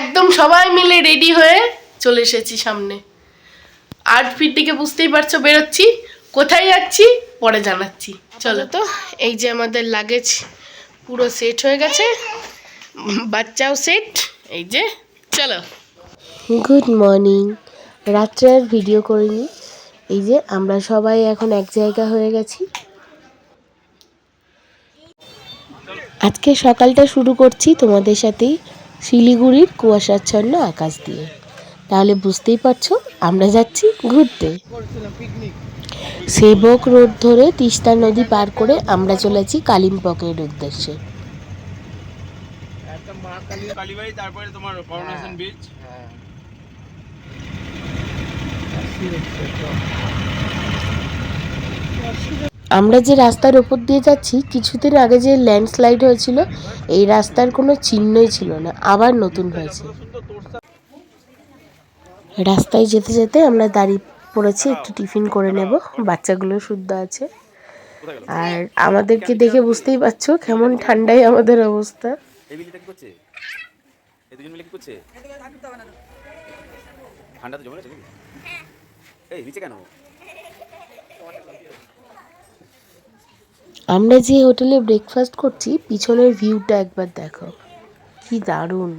একদম সবাই মিলে রেডি হয়ে চলে এসেছি সামনে। আউটফিট দিকে বুঝতেই পারছ বেরোচ্ছি কোথায় যাচ্ছি পরে জানাচ্ছি। চলো। তো এই যে আমাদের লাগেজ পুরো সেট হয়ে গেছে বাচ্চাও সেট এই যে চলো। গুড মর্নিং রাত্রে আর ভিডিও করিনি। এই যে আমরা সবাই এখন এক জায়গা হয়ে গেছি। আজকে সকালটা শুরু করছি তোমাদের সাথেই। শিলিগুড়ির কুয়াশাচ্ছন্ন আকাশ দিয়ে। তাহলে বুঝতেই পারছ আমরা যাচ্ছি ঘুরতে। সেবক রোড ধরে তিস্তা নদী পার করে আমরা চলেছি কালিম্পকের উদ্দেশ্যে। তারপরে তোমার বিচ আমরা যে রাস্তার ওপর দিয়ে যাচ্ছি, কিছুদিন আগে যে ল্যান্ডস্লাইড হয়েছিল, এই রাস্তার কোনো চিহ্নই ছিল না, আবার নতুন হয়েছে। রাস্তায় যেতে যেতে আমরা দাঁড়িয়ে পড়েছি, একটু টিফিন করে নেব, বাচ্চাগুলো শুদ্ধ আছে। আর আমাদেরকে দেখে বুঝতেই পারছ কেমন ঠান্ডাই আমাদের অবস্থা। ঠান্ডা তো জমে এই, নিচে কেন? আমরা যে হোটেলে ব্রেকফাস্ট করছি পিছনের ভিউটা একবার দেখো। কি দারুণ।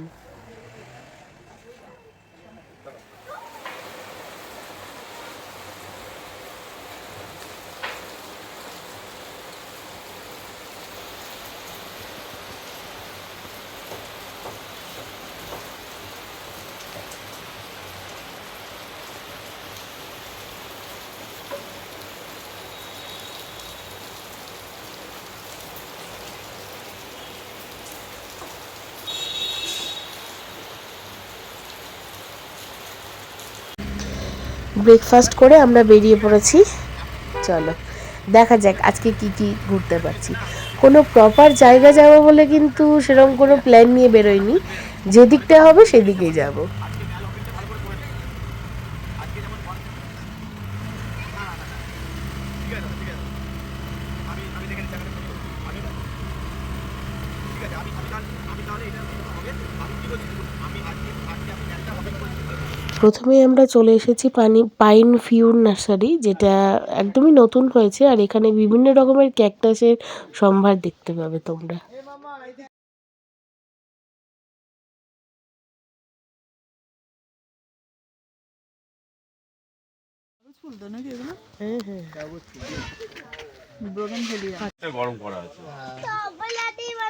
ব্রেকফাস্ট করে আমরা বেরিয়ে পড়েছি। চলো, দেখা যাক আজকে কি কি ঘুরতে পারছি। কোনো প্রপার জায়গা যাব বলে কিন্তু সেরকম কোনো প্ল্যান নিয়ে বেরোয়নি যেদিকটা হবে সেদিকেই যাব। প্রথমে আমরা চলে এসেছি পানি পাইন ফিউর নার্সারি যেটা একদমই নতুন হয়েছে আর এখানে বিভিন্ন রকমের ক্যাকটাসের সম্ভার দেখতে পাবে তোমরা। গরম করা আছে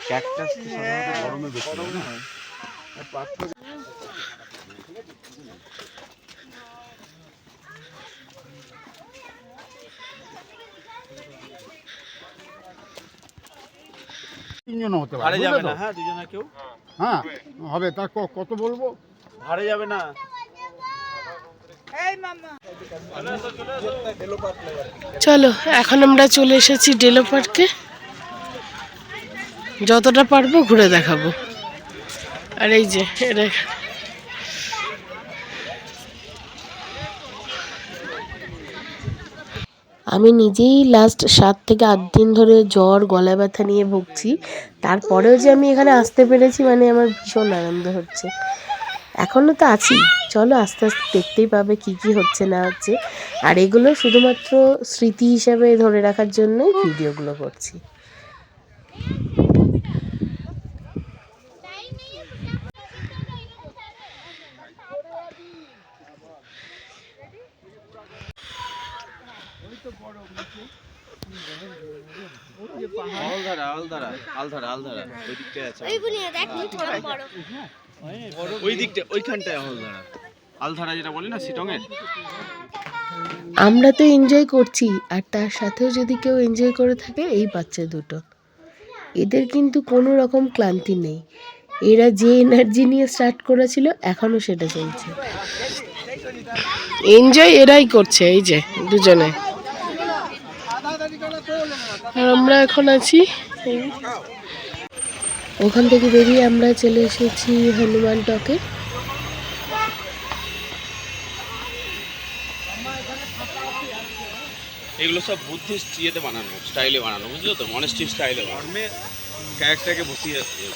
ক্যাকটাস গরমে বেশি হয়। না তিনজন হতে পারে যাবে না হ্যাঁ দুজনে কেউ? হ্যাঁ হবে তা কত বলব? ভাড়ে যাবে না। চলো এখন আমরা চলে এসেছি ডেলো পার্কে। যতটা পারব ঘুরে দেখাবো। আর এই যে এটা আমি নিজেই লাস্ট সাত থেকে আট দিন ধরে জ্বর গলা ব্যথা নিয়ে ভুগছি। তারপরেও যে আমি এখানে আসতে পেরেছি মানে আমার ভীষণ আনন্দ হচ্ছে। এখনও তো আছি। চলো আস্তে আস্তে দেখতেই পাবে কি কি হচ্ছে না হচ্ছে। আর এগুলো শুধুমাত্র স্মৃতি হিসাবে ধরে রাখার জন্যই ভিডিওগুলো করছি। বলি না সিটংয়ের? আমরা তো এনজয় করছি আর তার সাথেও যদি কেউ এনজয় করে থাকে এই বাচ্চা দুটো। এদের কিন্তু কোনো রকম ক্লান্তি নেই। এরা যে এনার্জি নিয়ে স্টার্ট করেছিল এখনও সেটা চলছে। এনজয় এরাই করছে এই যে দুজনে। আর আমরা এখন আছি ওখান থেকে বেরিয়ে আমরা চলে এসেছি হনুমান টকে। এগুলো সব বুদ্ধিস্ট ইয়েতে বানানো স্টাইলে বানানো বুঝলো তো? মনেস্টিক স্টাইলে ধর্মে ক্যারেক্টারকে বসিয়ে ইয়ে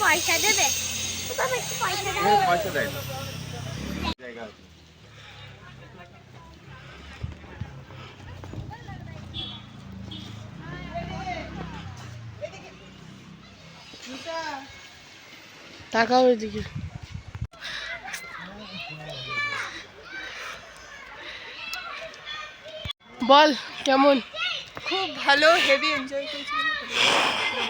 পয়সা দেবে? পয়সা দেয় না জায়গা আছে তাকাও এদিকে। বল কেমন? খুব ভালো হেভি এনজয় করেছি।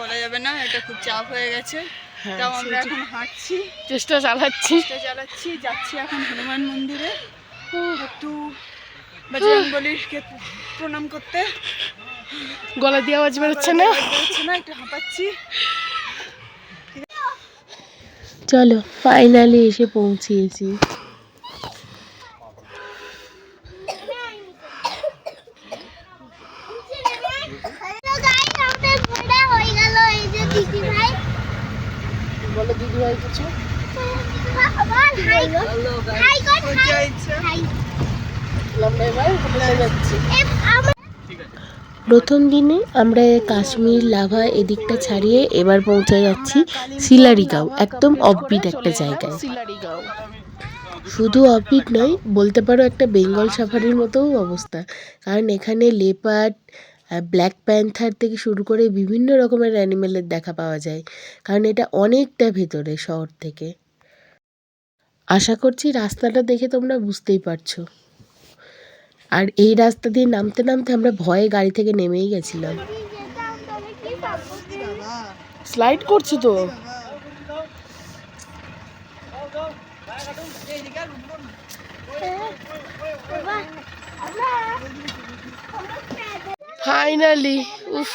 বলা যাবে না এটা খুব চাপ হয়ে গেছে। হ্যাঁ, তাও আমরা এখন হাঁটছি। চেষ্টা চালাচ্ছি। চেষ্টা চালাচ্ছি যাচ্ছি এখন হনুমান মন্দিরে। একটু বজরংবলীকে প্রণাম করতে। গলা দিয়ে আওয়াজ বেরোচ্ছে না? হচ্ছে না একটু হাঁপাচ্ছি। গড যা ইচ্ছা হাই লম্বা এবার হোটেলে যাচ্ছি আমরা প্রথম দিনে আমরা কাশ্মীর লাভা এদিকটা ছাড়িয়ে এবার পৌঁছে যাচ্ছি সিলারিগাঁও, একদম অফবিট একটা জায়গায়। শুধু অফবিট নয়, বলতে পারো একটা বেঙ্গল সাফারির মতোও অবস্থা। কারণ এখানে লেপার্ড ব্ল্যাক প্যান্থার থেকে শুরু করে বিভিন্ন রকমের অ্যানিমেলের দেখা পাওয়া যায়। কারণ এটা অনেকটা ভেতরে শহর থেকে। আশা করছি রাস্তাটা দেখে তোমরা বুঝতেই পারছ। আর এই রাস্তা দিয়ে নামতে নামতে আমরা ভয়ে গাড়ি থেকে নেমেই গেছিলাম। স্লাইড করছি তো? ফাইনালি উফ।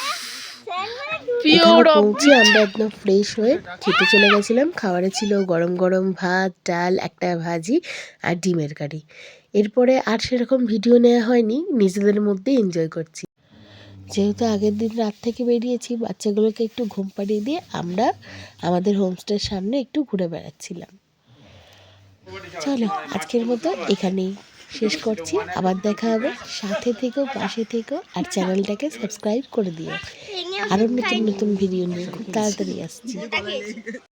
পৌঁছে আমরা একদম ফ্রেশ হয়ে খেতে চলে গেছিলাম। খাবারে ছিল গরম গরম ভাত ডাল একটা ভাজি আর ডিমের কারি। এরপরে আর সেরকম ভিডিও নেওয়া হয়নি নিজেদের মধ্যে এনজয় করছি। যেহেতু আগের দিন রাত থেকে বেরিয়েছি বাচ্চাগুলোকে একটু ঘুম পাড়িয়ে দিয়ে আমরা আমাদের হোমস্টের সামনে একটু ঘুরে বেড়াচ্ছিলাম। চলো আজকের মতো এখানেই। শেষ করছি। আবার দেখা হবে। সাথে থেকেও পাশে থেকেও আর চ্যানেলটাকে সাবস্ক্রাইব করে দিও। আরও নতুন নতুন ভিডিও নিয়ে খুব তাড়াতাড়ি আসছি।